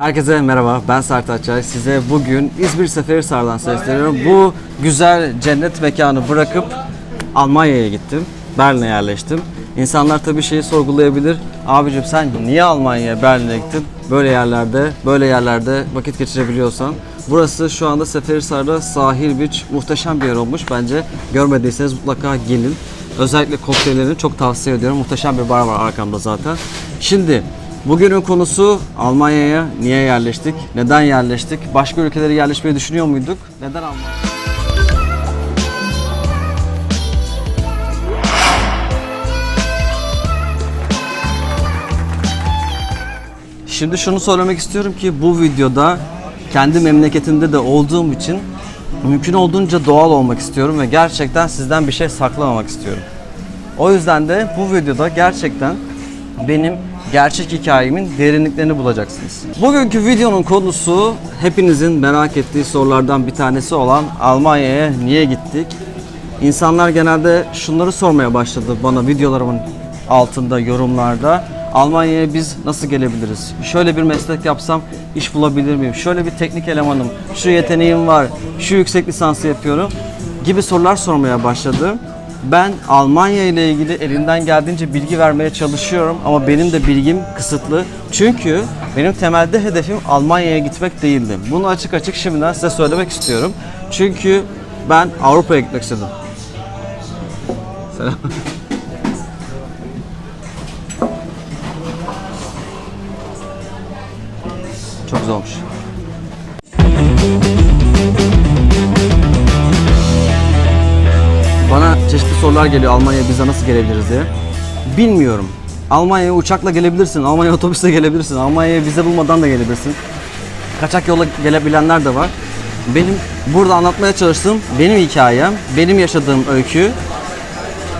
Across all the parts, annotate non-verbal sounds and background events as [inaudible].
Herkese merhaba, ben Sert Açay. Size bugün İzmir Seferihisar'dan sesleniyorum. Bu güzel cennet mekanı bırakıp Almanya'ya gittim. Berlin'e yerleştim. İnsanlar tabii şeyi sorgulayabilir. Abicim sen niye Almanya'ya, Berlin'e gittin? Böyle yerlerde, böyle yerlerde vakit geçirebiliyorsan. Burası şu anda Seferihisar'da sahil beach muhteşem bir yer olmuş. Bence görmediyseniz mutlaka gelin. Özellikle kokteyllerini çok tavsiye ediyorum. Muhteşem bir bar var arkamda zaten. Şimdi bugünün konusu Almanya'ya niye yerleştik? Neden yerleştik? Başka ülkelere yerleşmeyi düşünüyor muyduk? Neden Almanya? Şimdi şunu söylemek istiyorum ki bu videoda kendi memleketinde de olduğum için mümkün olduğunca doğal olmak istiyorum ve gerçekten sizden bir şey saklamamak istiyorum. O yüzden de bu videoda gerçekten benim gerçek hikayemin derinliklerini bulacaksınız. Bugünkü videonun konusu hepinizin merak ettiği sorulardan bir tanesi olan Almanya'ya niye gittik? İnsanlar genelde şunları sormaya başladı bana videolarımın altında, yorumlarda. Almanya'ya biz nasıl gelebiliriz? Şöyle bir meslek yapsam iş bulabilir miyim? Şöyle bir teknik elemanım, şu yeteneğim var, şu yüksek lisansı yapıyorum gibi sorular sormaya başladı. Ben Almanya ile ilgili elimden geldiğince bilgi vermeye çalışıyorum ama benim de bilgim kısıtlı. Çünkü benim temelde hedefim Almanya'ya gitmek değildi. Bunu açık açık şimdiden size söylemek istiyorum. Çünkü ben Avrupa'ya gitmek istedim. Selam. Çok güzel olmuş. Çeşitli sorular geliyor Almanya'ya bize nasıl gelebiliriz diye. Bilmiyorum. Almanya'ya uçakla gelebilirsin, Almanya'ya otobüsle gelebilirsin, Almanya'ya vize bulmadan da gelebilirsin. Kaçak yolla gelebilenler de var. Benim burada anlatmaya çalıştığım benim hikayem, benim yaşadığım öykü.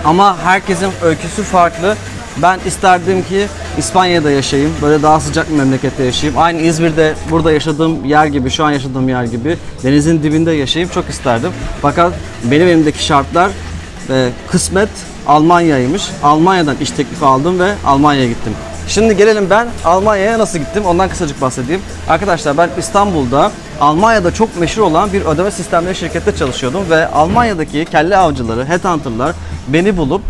Ama herkesin öyküsü farklı. Ben isterdim ki İspanya'da yaşayayım, böyle daha sıcak bir memlekette yaşayayım. Aynı İzmir'de burada yaşadığım yer gibi, şu an yaşadığım yer gibi denizin dibinde yaşayayım çok isterdim. Fakat benim elimdeki şartlar e, kısmet Almanya'ymış. Almanya'dan iş teklifi aldım ve Almanya'ya gittim. Şimdi gelelim ben Almanya'ya nasıl gittim ondan kısacık bahsedeyim. Arkadaşlar ben İstanbul'da Almanya'da çok meşhur olan bir ödeme sistemleri şirkette çalışıyordum ve Almanya'daki kelle avcıları, headhunter'lar beni bulup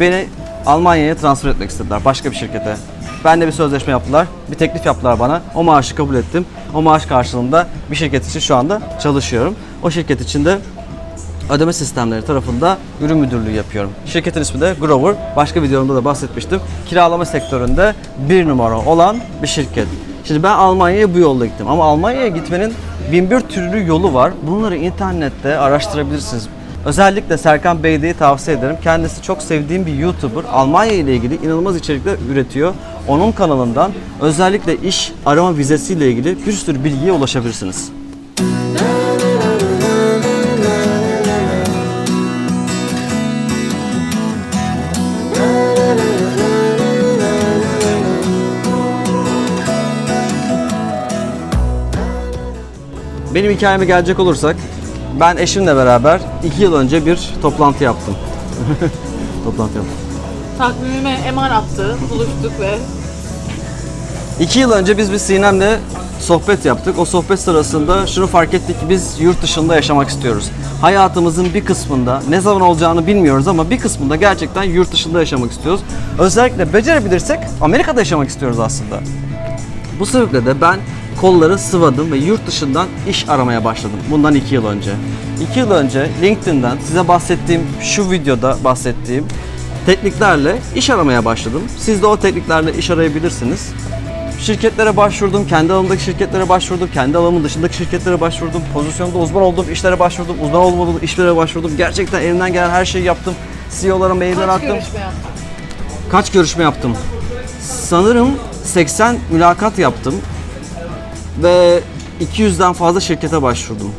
beni Almanya'ya transfer etmek istediler başka bir şirkete. Ben de bir sözleşme yaptılar, bir teklif yaptılar bana. O maaşı kabul ettim. O maaş karşılığında bir şirket için şu anda çalışıyorum. O şirket için de ödeme sistemleri tarafında ürün müdürlüğü yapıyorum. Şirketin ismi de Grover. Başka videomda da bahsetmiştim. Kiralama sektöründe bir numara olan bir şirket. Şimdi ben Almanya'ya bu yolla gittim ama Almanya'ya gitmenin bin bir türlü yolu var. Bunları internette araştırabilirsiniz. Özellikle Serkan Beyde'yi tavsiye ederim. Kendisi çok sevdiğim bir YouTuber. Almanya ile ilgili inanılmaz içerikler üretiyor. Onun kanalından özellikle iş arama vizesiyle ilgili bir sürü bilgiye ulaşabilirsiniz. Benim hikayeme gelecek olursak ben eşimle beraber iki yıl önce bir toplantı yaptım. [laughs] toplantı yaptım. Takvimime MR attı, buluştuk ve İki yıl önce biz bir Sinem'le sohbet yaptık. O sohbet sırasında şunu fark ettik ki biz yurt dışında yaşamak istiyoruz. Hayatımızın bir kısmında ne zaman olacağını bilmiyoruz ama bir kısmında gerçekten yurt dışında yaşamak istiyoruz. Özellikle becerebilirsek Amerika'da yaşamak istiyoruz aslında. Bu sebeple de ben kolları sıvadım ve yurt dışından iş aramaya başladım. Bundan iki yıl önce. İki yıl önce LinkedIn'den size bahsettiğim şu videoda bahsettiğim tekniklerle iş aramaya başladım. Siz de o tekniklerle iş arayabilirsiniz. Şirketlere başvurdum, kendi alanımdaki şirketlere başvurdum, kendi alanımın dışındaki şirketlere başvurdum, pozisyonda uzman olduğum işlere başvurdum, uzman olmadığım işlere başvurdum. Gerçekten elimden gelen her şeyi yaptım. CEO'lara mailler kaç attım. görüşme. Kaç görüşme yaptım? Sanırım 80 mülakat yaptım ve 200'den fazla şirkete başvurdum.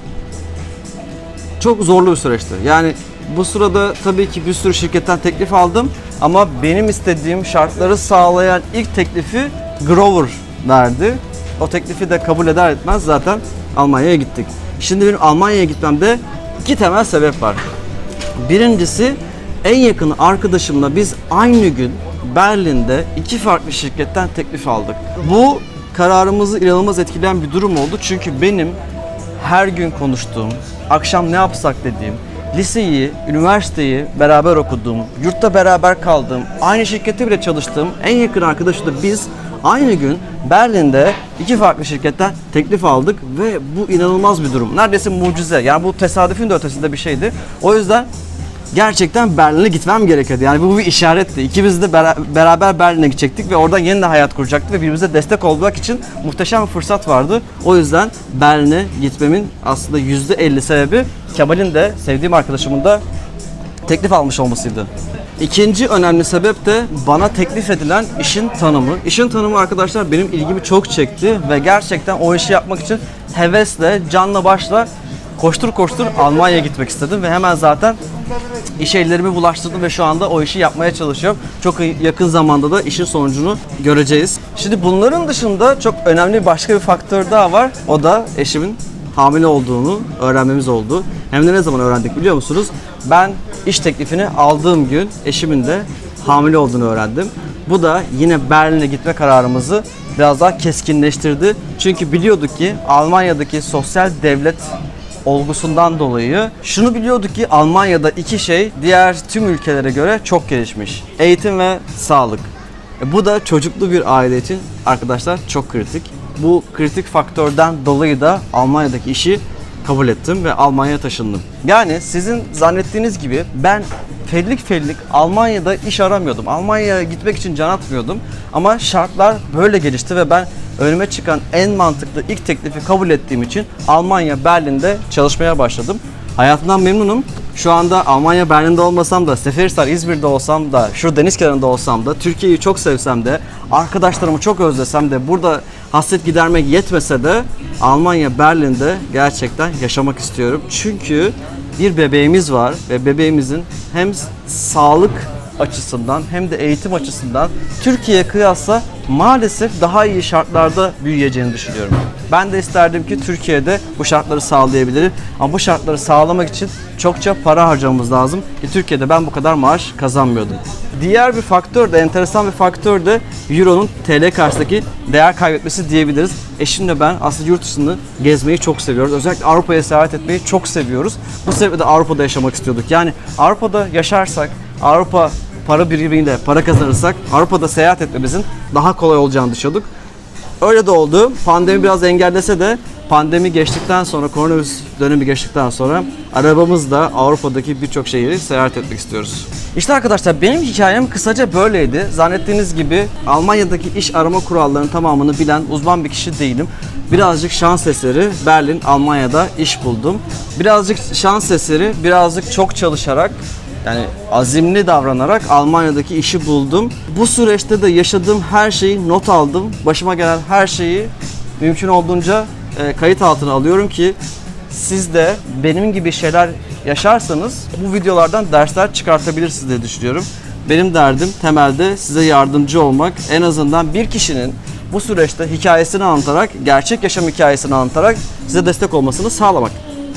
Çok zorlu bir süreçti. Yani bu sırada tabii ki bir sürü şirketten teklif aldım ama benim istediğim şartları sağlayan ilk teklifi Grover verdi. O teklifi de kabul eder etmez zaten Almanya'ya gittik. Şimdi benim Almanya'ya gitmemde iki temel sebep var. Birincisi en yakın arkadaşımla biz aynı gün Berlin'de iki farklı şirketten teklif aldık. Bu kararımızı inanılmaz etkileyen bir durum oldu. Çünkü benim her gün konuştuğum, akşam ne yapsak dediğim, liseyi, üniversiteyi beraber okuduğum, yurtta beraber kaldığım, aynı şirkette bile çalıştığım en yakın arkadaşla biz aynı gün Berlin'de iki farklı şirketten teklif aldık ve bu inanılmaz bir durum. Neredeyse mucize. Yani bu tesadüfün de ötesinde bir şeydi. O yüzden gerçekten Berlin'e gitmem gerekiyordu. Yani bu bir işaretti. İkimiz de bera- beraber Berlin'e gidecektik ve oradan yeniden hayat kuracaktık ve birbirimize destek olmak için muhteşem bir fırsat vardı. O yüzden Berlin'e gitmemin aslında %50 sebebi Kemal'in de sevdiğim arkadaşımın da teklif almış olmasıydı. İkinci önemli sebep de bana teklif edilen işin tanımı. İşin tanımı arkadaşlar benim ilgimi çok çekti ve gerçekten o işi yapmak için hevesle, canla başla koştur koştur Almanya'ya gitmek istedim ve hemen zaten iş ellerimi bulaştırdım ve şu anda o işi yapmaya çalışıyorum. Çok yakın zamanda da işin sonucunu göreceğiz. Şimdi bunların dışında çok önemli başka bir faktör daha var. O da eşimin hamile olduğunu öğrenmemiz oldu. Hem de ne zaman öğrendik biliyor musunuz? Ben iş teklifini aldığım gün eşimin de hamile olduğunu öğrendim. Bu da yine Berlin'e gitme kararımızı biraz daha keskinleştirdi. Çünkü biliyorduk ki Almanya'daki sosyal devlet olgusundan dolayı şunu biliyorduk ki Almanya'da iki şey diğer tüm ülkelere göre çok gelişmiş. Eğitim ve sağlık. E, Bu da çocuklu bir aile için arkadaşlar çok kritik. Bu kritik faktörden dolayı da Almanya'daki işi kabul ettim ve Almanya'ya taşındım. Yani sizin zannettiğiniz gibi ben fellik fellik Almanya'da iş aramıyordum. Almanya'ya gitmek için can atmıyordum. Ama şartlar böyle gelişti ve ben önüme çıkan en mantıklı ilk teklifi kabul ettiğim için Almanya Berlin'de çalışmaya başladım. Hayatımdan memnunum. Şu anda Almanya Berlin'de olmasam da, Seferihisar İzmir'de olsam da, şu deniz kenarında olsam da, Türkiye'yi çok sevsem de, arkadaşlarımı çok özlesem de, burada hasret gidermek yetmese de Almanya Berlin'de gerçekten yaşamak istiyorum. Çünkü bir bebeğimiz var ve bebeğimizin hem sağlık açısından hem de eğitim açısından Türkiye'ye kıyasla maalesef daha iyi şartlarda büyüyeceğini düşünüyorum. Ben de isterdim ki Türkiye'de bu şartları sağlayabilirim. Ama bu şartları sağlamak için çokça para harcamamız lazım. Ki Türkiye'de ben bu kadar maaş kazanmıyordum. Diğer bir faktör de, enteresan bir faktör de Euro'nun TL karşısındaki değer kaybetmesi diyebiliriz. Eşimle ben aslında yurt dışını gezmeyi çok seviyoruz. Özellikle Avrupa'ya seyahat etmeyi çok seviyoruz. Bu sebeple de Avrupa'da yaşamak istiyorduk. Yani Avrupa'da yaşarsak, Avrupa para birimiyle para kazanırsak Avrupa'da seyahat etmemizin daha kolay olacağını düşünüyorduk. Öyle de oldu. Pandemi biraz engellese de pandemi geçtikten sonra, koronavirüs dönemi geçtikten sonra arabamızla Avrupa'daki birçok şehri seyahat etmek istiyoruz. İşte arkadaşlar benim hikayem kısaca böyleydi. Zannettiğiniz gibi Almanya'daki iş arama kurallarının tamamını bilen uzman bir kişi değilim. Birazcık şans eseri Berlin, Almanya'da iş buldum. Birazcık şans eseri, birazcık çok çalışarak yani azimli davranarak Almanya'daki işi buldum. Bu süreçte de yaşadığım her şeyi not aldım. Başıma gelen her şeyi mümkün olduğunca e, kayıt altına alıyorum ki siz de benim gibi şeyler yaşarsanız bu videolardan dersler çıkartabilirsiniz diye düşünüyorum. Benim derdim temelde size yardımcı olmak. En azından bir kişinin bu süreçte hikayesini anlatarak, gerçek yaşam hikayesini anlatarak size destek olmasını sağlamak.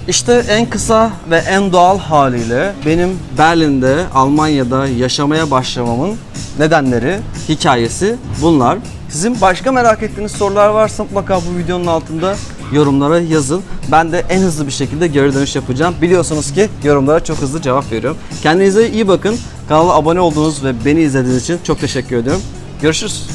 İşte en kısa ve en doğal haliyle benim Berlin'de, Almanya'da yaşamaya başlamamın nedenleri, hikayesi bunlar. Sizin başka merak ettiğiniz sorular varsa mutlaka bu videonun altında yorumlara yazın. Ben de en hızlı bir şekilde geri dönüş yapacağım. Biliyorsunuz ki yorumlara çok hızlı cevap veriyorum. Kendinize iyi bakın. Kanala abone olduğunuz ve beni izlediğiniz için çok teşekkür ediyorum. Görüşürüz.